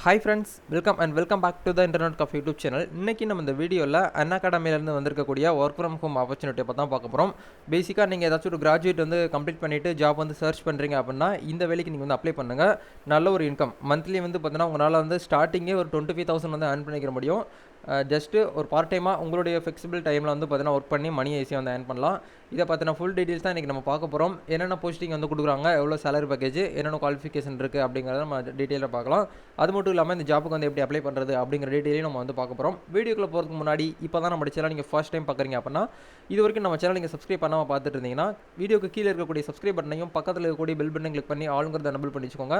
Hi friends welcome and welcome back to the internet cafe YouTube channel இன்றைக்கி நம்ம இந்த வீடியோவில் அன் அகாடமிலேருந்து வந்திருக்கக்கூடிய ஒர்க் ஃப்ரம் ஹோம் ஆப்பர்ச்சுனிட்டி பற்றி தான் பார்க்க போகிறோம் பேசிக்காக நீங்கள் ஏதாச்சும் ஒரு கிராஜுவேட் வந்து கம்ப்ளீட் பண்ணிவிட்டு ஜாப் வந்து சர்ச் பண்ணுறீங்க அப்படின்னா இந்த வேலைக்கு நீங்கள் வந்து அப்ளை பண்ணுங்கள் நல்ல ஒரு இன்கம் மந்த்லி வந்து பார்த்தீங்கன்னா உங்களால் வந்து ஸ்டார்டிங்கே ஒரு டுவெண்ட்டி ஃபைவ் தௌசண்ட் வந்து ஏர்ன் பண்ணிக்கிற முடியும். ஜஸ்ட்டு ஒரு பார்ட் டைமாக உங்களுடைய ஃபிக்சிபிள் டைமில் வந்து பார்த்தீங்கன்னா ஒர்க் பண்ணி மணி ஈஸியாக வந்து ஏர்ன் பண்ணலாம். இதை பற்றின ஃபுல் டீட்டெயில்ஸ் தான் இன்றைக்கி நம்ம பார்க்க போகிறோம் என்னென்ன போஸ்டிங் வந்து கொடுக்குறாங்க எவ்வளோ சேலரி பேக்கேஜ் என்னென்ன குவாலிஃபிகேஷன் இருக்குது அப்படிங்கிறத நம்ம டீட்டெயிலாக பார்க்கலாம். அது மட்டும் இல்லாமல் இந்த ஜாப்புக்கு வந்து எப்படி அப்ளை பண்ணுறது அப்படிங்கிற டீட்டெயிலையும் நம்ம வந்து பார்க்க போகிறோம் வீடியோக்குள்ளே போகிறதுக்கு முன்னாடி இப்போ தான் நம்ம சேனல் நீங்கள் ஃபர்ஸ்ட் டைம் பார்க்குறீங்க அப்படின்னா இது வரைக்கும் நம்ம சேனல் நீங்கள் சப்ஸ்கிரைப் பண்ணாமல் பார்த்துட்டு இருந்தீங்கன்னா வீடியோக்கு கீழே இருக்கக்கூடிய சப்ஸ்கிரைப் பட்டனையும் பக்கத்தில் இருக்கக்கூடிய பெல் பட்டனை கிளிக் பண்ணி ஆளுங்கிறத நபிள் பண்ணி வச்சுக்கோங்க.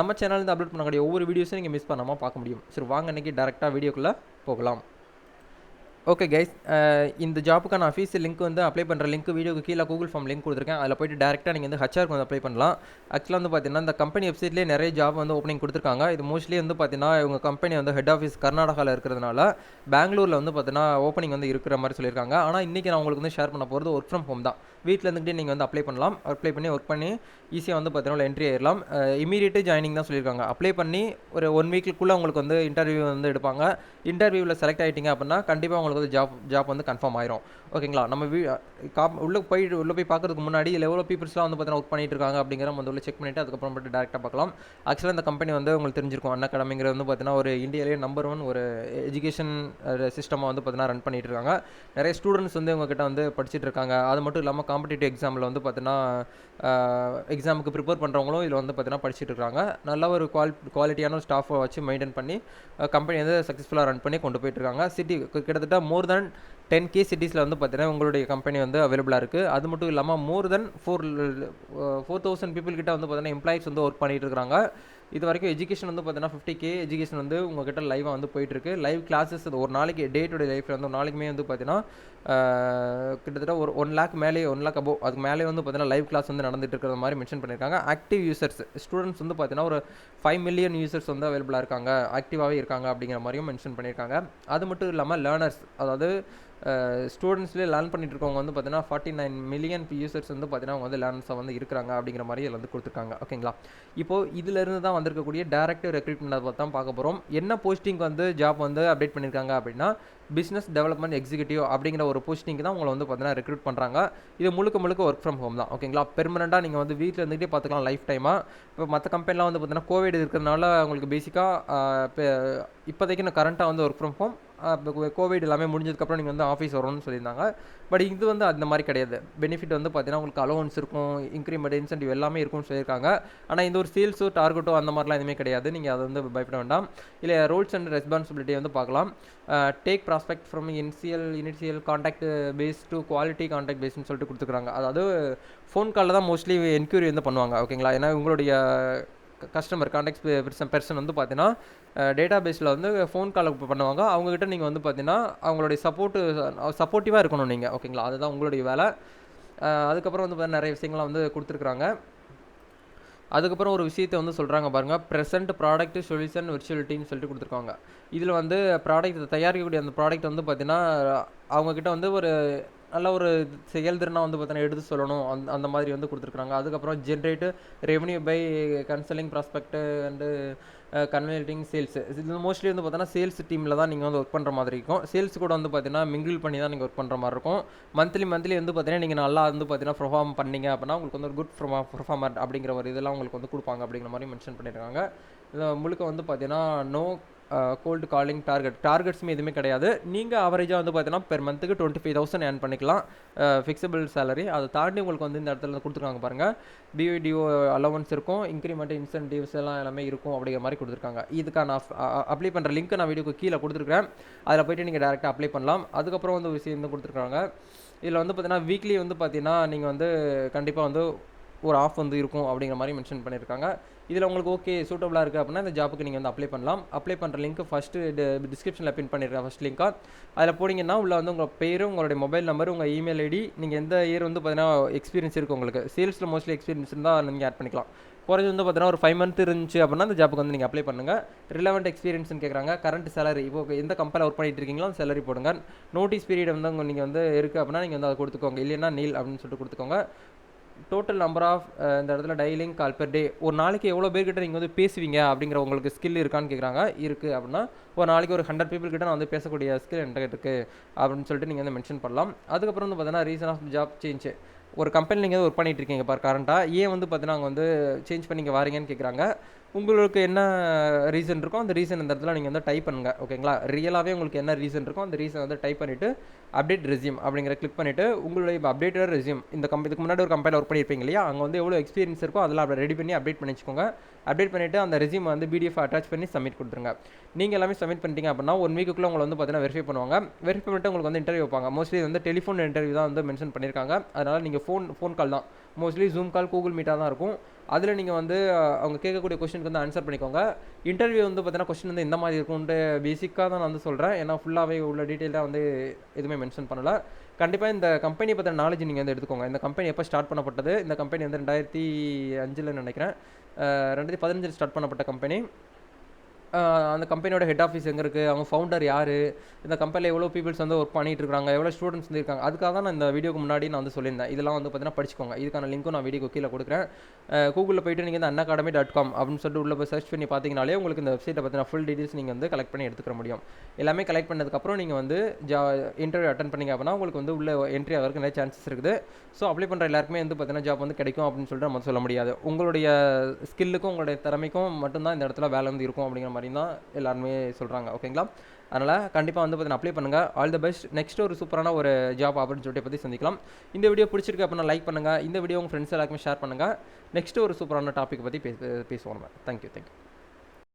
நம்ம சேனல் அப்லோட் பண்ணக்கூடிய ஒவ்வொரு வீடியோஸும் நீங்கள் மிஸ் பண்ணாமல் பார்க்க முடியும். சரி வாங்க இன்றைக்கி டேரெக்டாக வீடியோக்குள்ளே போகலாம். ஓகே கைஸ் uh, இந்த ஜாப்புக்கான அஃபீஷியல் லிங்க் வந்து அப்ளை பண்ணுற லிங்க் வீடியோக்கு கீழே கூகுள் ஃபார்ம் லிங்க் கொடுத்துருக்கேன். அதில் போயிட்டு டேரெக்டாக நீங்கள் வந்து ஹச்ஆர்க்கு வந்து அப்ளை பண்ணலாம். ஆக்சுவலாக வந்து பார்த்தீங்கன்னா இந்த கம்பெனி வெப்சைட்லேயே நிறைய ஜாப் வந்து ஓப்பனிங் கொடுத்துருக்காங்க. இது மோஸ்ட்லி வந்து பார்த்தீங்கன்னா இவங்க கம்பெனி வந்து ஹெட் ஆஃபீஸ் கர்நாடகாவில் இருக்கிறதுனால பெங்களூரில் வந்து பார்த்தீங்கன்னா ஓப்பனிங் வந்து இருக்கிற மாதிரி சொல்லியிருக்காங்க. ஆனால் இன்றைக்கி நான் உங்களுக்கு வந்து ஷேர் பண்ண போகிறது ஒர்க் ஃப்ரம் ஹோம் தான். வீட்டில் இருந்துகிட்டே நீங்கள் வந்து அப்ளை பண்ணலாம். அப்ளை பண்ணி ஒர்க் பண்ணி ஈஸியாக வந்து பார்த்தீங்கன்னா என்ட்ரி ஆயிடலாம் இமீடியட்டு uh, ஜாயினிங் தான் சொல்லியிருக்காங்க. அப்ளை பண்ணி ஒரு ஒன் வீக்குள்ளே உங்களுக்கு வந்து இன்டர்வியூ வந்து எடுப்பாங்க. இன்டர்வியூவில் செலக்ட் ஆகிட்டீங்க அப்படின்னா கண்டிப்பாக உங்களுக்கு வந்து ஜாப் ஜாப் வந்து கன்ஃபார்ம் ஆயிரும். ஓகேங்களா நம்ம வீ காப் உள்ளே போய் உள்ளே போய் பார்க்கறதுக்கு முன்னாடி எவ்வளோ பீப்புள்ஸ்லாம் வந்து பார்த்தீங்கன்னா ஒர்க் பண்ணிட்டு இருக்காங்க அப்படிங்கிற நம்ம வந்து உள்ள செக் பண்ணிவிட்டு அதுக்கப்புறம் போட்டு டேரெக்டாக பார்க்கலாம். ஆக்சுவலாக இந்த கம்பெனி வந்து உங்களுக்கு தெரிஞ்சிருக்கும். அண்ணா அகாடமிங்கிறது வந்து பார்த்தீங்கன்னா ஒரு இந்தியாவிலேயே நம்பர் ஒன் ஒரு எஜுகேஷன் சிஸ்டமாக வந்து பார்த்தீங்கன்னா ரன் பண்ணிட்டு இருக்காங்க. நிறைய ஸ்டூடெண்ட்ஸ் வந்து உங்ககிட்ட வந்து படிச்சுட்டு இருக்காங்க. அது மட்டும் இல்லாமல் காம்படிட்டிவ் எக்ஸாமில் வந்து பார்த்தீங்கன்னா எக்ஸாமுக்கு ப்ரிப்பேர் பண்ணுறவங்களும் இதில் வந்து பார்த்தீங்கன்னா படிச்சுட்டு இருக்காங்க. நல்ல ஒரு குவால் குவாலிட்டியான ஸ்டாஃபை வச்சு மெயின்டைன் பண்ணி கம்பெனி வந்து சக்ஸஸ்ஃபுல்லாக ரன் பண்ணி கொண்டு போயிட்டு இருக்காங்க. சிட்டி கிட்டத்தட்ட மோர் தென் டென் கே சிட்டிஸில் வந்து பார்த்தீங்கன்னா உங்களுடைய கம்பெனி வந்து அவைலபிளாக இருக்குது அது மட்டும் இல்லாமல் more than four four thousand people கிட்ட வந்து பார்த்தீங்கன்னா எம்ப்ளாயிஸ் வந்து ஒர்க் பண்ணிட்டு இருக்காங்க. இது வரைக்கும் எஜுகேஷன் வந்து பார்த்தீங்கன்னா ஃபிஃப்டி கே எஜுகேஷன் வந்து உங்ககிட்ட லைவாக வந்து போயிட்டுருக்கு. லைவ் கிளாஸஸ் ஒரு நாளைக்கு டே டு டே லைஃப்பில் வந்து ஒரு நாளைக்குமே வந்து பார்த்தீங்கன்னா கிட்டத்தட்ட ஒரு ஒன் லேக் மேலே ஒன் லேக் அபோவ் அதுக்கு மேலே வந்து பார்த்தீங்கன்னா லைவ் கிளாஸ் வந்து நடந்துட்டு இருக்கிற மாதிரி மென்ஷன் பண்ணியிருக்காங்க. ஆக்டிவ் யூசர்ஸ் ஸ்டூடெண்ட்ஸ் வந்து பார்த்தீங்கன்னா ஒரு ஃபைவ் மில்லியன் யூசர்ஸ் வந்து அவைலபிளாக இருக்காங்க. ஆக்டிவாகவே இருக்காங்க அப்படிங்கிற மாதிரியும் மென்ஷன் பண்ணியிருக்காங்க. அது மட்டும் இல்லாமல் லேர்னர்ஸ் அதாவது ஸ்டூடெண்ட்ஸ்லேயே லேர்ன் பண்ணிட்டு இருக்கவங்க வந்து பார்த்தீங்கன்னா ஃபார்ட்டி நைன் மில்லியன் யூசர்ஸ் வந்து பார்த்தீங்கன்னா அவங்க வந்து லேர்னர்ஸாக வந்து இருக்கிறாங்க அப்படிங்கிற மாதிரி இதில் வந்து கொடுத்துருக்காங்க. ஓகேங்களா இப்போது இதிலிருந்து தான் வந்திருக்கக்கூடிய டேரக்டிவ் ரெக்ரூட்மெண்ட் தான் பார்க்க போகிறோம் என்ன போஸ்டிங் வந்து ஜாப் வந்து அப்டேட் பண்ணியிருக்காங்க அப்படின்னா பிஸ்னஸ் டெவலப்மெண்ட் எக்ஸிக்யூட்டிவ் அப்படிங்கிற ஒரு போஸ்டிங் தான் உங்களை வந்து பார்த்தீங்கன்னா ரெக்ரூட் பண்ணுறாங்க இது முழுக்க முழுக்க ஒர்க் ஃப்ரம் ஹோம் தான். ஓகேங்களா பெர்மனெண்ட்டாக நீங்கள் வந்து வீட்டில் இருந்துகிட்டே பார்த்துக்கலாம் லைஃப் டைமாக இப்போ மற்ற கம்பெனிலாம் வந்து பார்த்தீங்கன்னா கோவிட் இருக்கிறதுனால உங்களுக்கு பேசிக்காக இப்போ இப்போதைக்கு நான் கரண்ட்டாக வந்து ஒர்க் ஃப்ரம் ஹோம் கோவிட் எல்லாமே முடிஞ்சதுக்கப்புறம் நீங்கள் வந்து ஆஃபீஸ் வரணும்னு சொல்லியிருந்தாங்க. பட் இது வந்து அந்த மாதிரி கிடையாது. பெனிஃபிட் வந்து பார்த்தீங்கன்னா உங்களுக்கு அலோவன்ஸ் இருக்கும் இன்க்ரிமெண்ட் இன்சென்டிவ் எல்லாமே இருக்கும்னு சொல்லியிருக்காங்க. ஆனால் இந்த ஒரு சேல்ஸோ டார்கெட்டோ அந்த மாதிரிலாம் எதுவுமே கிடையாது. நீங்கள் அதை வந்து பயப்பட வேண்டாம். இல்லை ரோல்ஸ் அண்ட் ரெஸ்பான்சிபிலிட்டி வந்து பார்க்கலாம் take prospect from initial initial contact phase to quality contact பேஸ்னு சொல்லிட்டு கொடுத்துருக்காங்க. அதாவது ஃபோன் காலில் தான் மோஸ்ட்லி என்கொயரி வந்து பண்ணுவாங்க ஓகேங்களா ஏன்னா உங்களுடைய கஸ்டமர் கான்டாக்ட் பெர்சன் பெர்சன் வந்து பார்த்தீங்கன்னா டேட்டா பேஸில் வந்து ஃபோன் கால் பண்ணுவாங்க. அவங்கக்கிட்ட நீங்கள் வந்து பார்த்தீங்கன்னா அவங்களுடைய சப்போர்ட்டு சப்போர்ட்டிவாக இருக்கணும் நீங்கள் ஓகேங்களா? அதுதான் உங்களுடைய வேலை. அதுக்கப்புறம் வந்து நிறைய விஷயங்கள்லாம் வந்து கொடுத்துருக்குறாங்க. அதுக்கப்புறம் ஒரு விஷயத்தை வந்து சொல்கிறாங்க பாருங்கள் ப்ரெசென்ட் ப்ராடக்ட் சொல்யூஷன் விர்ச்சுவலிட்டின்னு சொல்லிட்டு கொடுத்துருக்காங்க. இதில் வந்து ப்ராடக்ட் தயாரிக்கக்கூடிய அந்த ப்ராடக்ட் வந்து பார்த்தீங்கன்னா அவங்கக்கிட்ட வந்து ஒரு நல்ல ஒரு செயல்திறனாக வந்து பார்த்தீங்கன்னா எடுத்து சொல்லணும். அந்த அந்த மாதிரி வந்து கொடுத்துருக்குறாங்க. அதுக்கப்புறம் generate revenue by consulting prospect and converting sales இது மோஸ்ட்லி வந்து பார்த்தீங்கன்னா சேல்ஸ் டீமில் தான் நீங்கள் வந்து ஒர்க் பண்ணுற மாதிரி இருக்கும். சேல்ஸ் கூட வந்து பார்த்தீங்கன்னா மிங்கிள் பண்ணி தான் நீங்கள் ஒர்க் பண்ணுற மாதிரி இருக்கும். மந்த்லி மந்த்லி வந்து பார்த்தீங்கன்னா நீங்கள் நல்லா வந்து பார்த்தீங்கன்னா பர்ஃபார்ம் பண்ணீங்க அப்படின்னா உங்களுக்கு வந்து ஒரு குட் பர்ஃபார்மர் அப்படிங்கிற ஒரு இதெல்லாம் உங்களுக்கு வந்து கொடுப்பாங்க அப்படிங்கிற மாதிரி மென்ஷன் பண்ணியிருக்காங்க முழுக்க வந்து பார்த்தீங்கன்னா நோ கோல்டு காலிங் டார்கெட் டார்கெட்ஸுமே எதுவுமே கிடையாது. நீங்கள் அவரேஜாக வந்து பார்த்தீங்கன்னா பெர் மந்த்துக்கு டுவெண்ட்டி ஃபைவ் தௌசண்ட் ஏர்ன் பண்ணிக்கலாம். ஃபிக்ஸபிள் சேலரி அதை தாண்டி உங்களுக்கு வந்து இந்த இடத்துல கொடுத்துருக்காங்க பாருங்கள் பிஓடிஓ அலவன்ஸ் இருக்கும். இன்க்ரிமெண்ட் இன்சென்டிவ்ஸ் எல்லாம் எல்லாமே இருக்கும் அப்படிங்கிற மாதிரி கொடுத்துருக்காங்க. இதுக்கான அப்ளை பண்ணுற லிங்க் நான் வீடியோக்கு கீழே கொடுத்துருக்கேன் அதில் போய்ட்டு நீங்கள் டேரெக்டாக அப்ளை பண்ணலாம். அதுக்கப்புறம் வந்து விஷயம் வந்து கொடுத்துருக்காங்க. இதில் வந்து பார்த்தீங்கன்னா வீக்லி வந்து பார்த்தீங்கன்னா நீங்கள் வந்து கண்டிப்பாக வந்து ஒரு ஆஃப் வந்து இருக்கும் அப்படிங்கிற மாதிரி மென்ஷன் பண்ணியிருக்காங்க. இதில் உங்களுக்கு ஓகே சூட்டபுளாக இருக்குது அப்படின்னா இந்த ஜாப்புக்கு நீங்கள் வந்து அப்ளை பண்ணலாம். அப்ளை பண்ணுற லிங்க் ஃபஸ்ட்டு டிஸ்கிரிப்ஷனில் பின் பண்ணியிருக்கேன் ஃபஸ்ட் லிங்க்காக அதில் போனீங்கன்னா உள்ள வந்து உங்கள் பேர் உங்களுடைய மொபைல் நம்பர் உங்கள் இமெயில் ஐடி நீங்கள் எந்த இயர் வந்து பார்த்தீங்கன்னா எக்ஸ்பீரியன்ஸ் இருக்குது உங்களுக்கு. சேல்ஸில் மோஸ்ட்லி எக்ஸ்பீரியன்ஸ் இருந்தால் நீங்கள் ஆட் பண்ணிக்கலாம். குறைஞ்சி வந்து பார்த்தீங்கன்னா ஒரு ஃபைவ் மந்த் இருந்துச்சு அப்படின்னா அந்த ஜாப்புக்கு வந்து நீங்கள் அப்ளை பண்ணுங்கள் ரிலவெண்ட் எக்ஸ்பீரியன்ஸ்னு கேட்குறாங்க கரண்ட் சேலரி இப்போ எந்த கம்பெனியில் ஒர்க் பண்ணிட்டு இருக்கீங்களோ அந்த சேலரி போடுங்க. நோட்டீஸ் பீரியட் வந்து நீங்கள் வந்து இருக்குது அப்படின்னா நீங்கள் வந்து அதை கொடுத்துக்கோங்க. இல்லைன்னா நீல் அப்படின்னு சொல்லிட்டு கொடுத்துக்கோங்க. டோட்டல் நம்பர் ஆஃப் இந்த இடத்துல டெய்லிங் கால் பர் டே ஒரு நாளைக்கு எவ்வளோ பேர்கிட்ட நீங்கள் வந்து பேசுவீங்க அப்படிங்கிற உங்களுக்கு ஸ்கில் இருக்கான்னு கேட்குறாங்க இருக்குது அப்படின்னா ஒரு நாளைக்கு ஒரு ஹண்ட்ரட் பீப்புள் கிட்ட நான் வந்து பேசக்கூடிய ஸ்கில் என்கிட்ட இருக்குது அப்படின்னு சொல்லிட்டு நீங்கள் வந்து மென்ஷன் பண்ணலாம். அதுக்கப்புறம் வந்து பார்த்தீங்கன்னா ரீசன் ஆஃப் ஜாப் சேஞ்ச் ஒரு கம்பெனி நீங்கள் ஒர்க் பண்ணிகிட்டு இருக்கீங்க பார் கரண்ட்டாக ஏன் வந்து பார்த்தீங்கன்னா அங்கே வந்து சேஞ்ச் பண்ணிங்க வாரீங்கன்னு கேட்குறாங்க உங்களுக்கு என்ன ரீசன் இருக்கோ அந்த ரீசன் இந்த இடத்துல நீங்கள் வந்து டைப் பண்ணுங்கள் ஓகேங்களா ரியலாகவே உங்களுக்கு என்ன ரீசன் இருக்கோ அந்த ரீசன் வந்து டைப் பண்ணிவிட்டு அப்டேட் ரெசியூம் அப்படிங்கிற கிளிக் பண்ணிவிட்டு உங்களுடைய இப்போ அப்டேட்டட் ரெசியூம் இந்த கம்பெனி இதுக்கு முன்னாடி ஒரு கம்பெனியில் ஒர்க் பண்ணியிருப்பீங்க இல்லையா? அங்கே வந்து எவ்வளோ எக்ஸ்பீரியன்ஸ் இருக்கோ அதெல்லாம் அப்படி ரெடி பண்ணி அப்டேட் பண்ணி வச்சுக்கோங்க. அப்டேட் பண்ணிவிட்டு அந்த ரெசியூம் வந்து பிடிஎஃப் அட்டாச் பண்ணி சப்மிட் கொடுத்துருங்க. நீங்கள் எல்லாமே சப்மிட் பண்ணிட்டீங்க அப்படின்னா ஒன் வீக்குள்ளே உங்களை வந்து பார்த்தீங்கன்னா வெரிஃபை பண்ணுவாங்க. வெரிஃபை பண்ணிட்டு உங்களுக்கு வந்து இன்டர்வியூ வைப்பாங்க. மோஸ்ட்லி வந்து டெலிஃபோன் இன்டர்வியூ தான் வந்து மென்ஷன் பண்ணியிருக்காங்க அதனால் நீங்கள் ஃபோன் ஃபோன் கால் தான். மோஸ்ட்லி ஜூம் கால் கூகுள் மீட்டாக தான் இருக்கும். அதில் நீங்கள் வந்து அவங்க கேட்கக்கூடிய கொஸ்டினுக்கு வந்து ஆன்சர் பண்ணிக்கோங்க. இன்டர்வியூ வந்து பார்த்தீங்கன்னா கொஸ்டின் வந்து இந்த மாதிரி இருக்கும்ட்டு பேசிக்காக தான் நான் வந்து சொல்கிறேன் ஏன்னா ஃபுல்லாகவே உள்ள டீட்டெயிலாக வந்து எதுவுமே மென்ஷன் பண்ணலை. கண்டிப்பாக இந்த கம்பெனி பற்றின நாலேஜ் நீங்கள் வந்து எடுத்துக்கோங்க. இந்த கம்பெனி எப்போ ஸ்டார்ட் பண்ணப்பட்டது? இந்த கம்பெனி வந்து ரெண்டாயிரத்தி அஞ்சில் நினைக்கிறேன். ரெண்டாயிரத்தி பதினஞ்சில் ஸ்டார்ட் பண்ணப்பட்ட கம்பெனி அந்த கம்பெனியோட ஹெட் ஆஃபீஸ் எங்கே இருக்குது அவங்க ஃபவுண்டர் யார்? இந்த கம்பெனியில் எவ்வளோ பீப்புள்ஸ் வந்து ஒர்க் பண்ணிட்டு இருக்காங்க? எவ்வளோ ஸ்டூடெண்ட்ஸ் வந்து இருக்காங்க? அதுக்காக தான் நான் இந்த வீடியோக்கு முன்னாடி நான் வந்து சொல்லியிருந்தேன். இதெல்லாம் வந்து பார்த்தீங்கன்னா படிச்சுக்கோங்க. இதுக்கான லிங்க்கும் நான் வீடியோ கீழே கொடுக்குறேன். கூகுளில் போயிட்டு நீங்கள் இந்த அன் அகாடமி டாட் காம் அப்படின்னு சொல்லிட்டு உள்ள போய் சர்ச் பண்ணி பார்த்தீங்கனாலே உங்களுக்கு இந்த வெப்சைட்டை பற்றின ஃபுல் டீட்டெயில்ஸ் நீங்கள் வந்து கலெக்ட் பண்ணி எடுத்துக்க முடியும். எல்லாமே கலெக்ட் பண்ணதுக்கப்புறம் நீங்கள் வந்து ஜா இன்டர்வியூ அட்டன் பண்ணீங்க அப்படின்னா உங்களுக்கு வந்து உள்ள என்ட்ரி ஆகிறதுக்கு நிறைய சான்சஸ் இருக்குது. ஸோ அப்ளை பண்ணுற எல்லாருக்குமே வந்து பார்த்தீங்கன்னா ஜாப் வந்து கிடைக்கும் அப்படின்னு சொல்லிட்டு நம்ம சொல்ல முடியாது. உங்களுடைய ஸ்கில்லுக்கும் உங்களுடைய திறமைக்கும் மட்டும்தான் இந்த இடத்துல வேலை வந்து இருக்கும் அப்படிங்கிற மாதிரி தான் எல்லாருமே சொல்கிறாங்க ஓகேங்களா? அதனால் கண்டிப்பாக வந்து பார்த்தீங்கன்னா அப்ளை பண்ணுங்கள் ஆல் த பெஸ்ட் நெக்ஸ்ட் ஒரு சூப்பரான ஒரு ஜாப் ஆப்பர்ச்சுனிட்டி பற்றி சந்திக்கலாம். இந்த வீடியோ பிடிச்சிருக்கு அப்படின்னா லைக் பண்ணுங்கள் இந்த வீடியோ உங்கள் ஃப்ரெண்ட்ஸ் எல்லாருக்குமே ஷேர் பண்ணுங்கள் நெக்ஸ்ட் ஒரு சூப்பரான டாபிக் பற்றி பேச பேசுவோம் நம்ம. Thank you thank you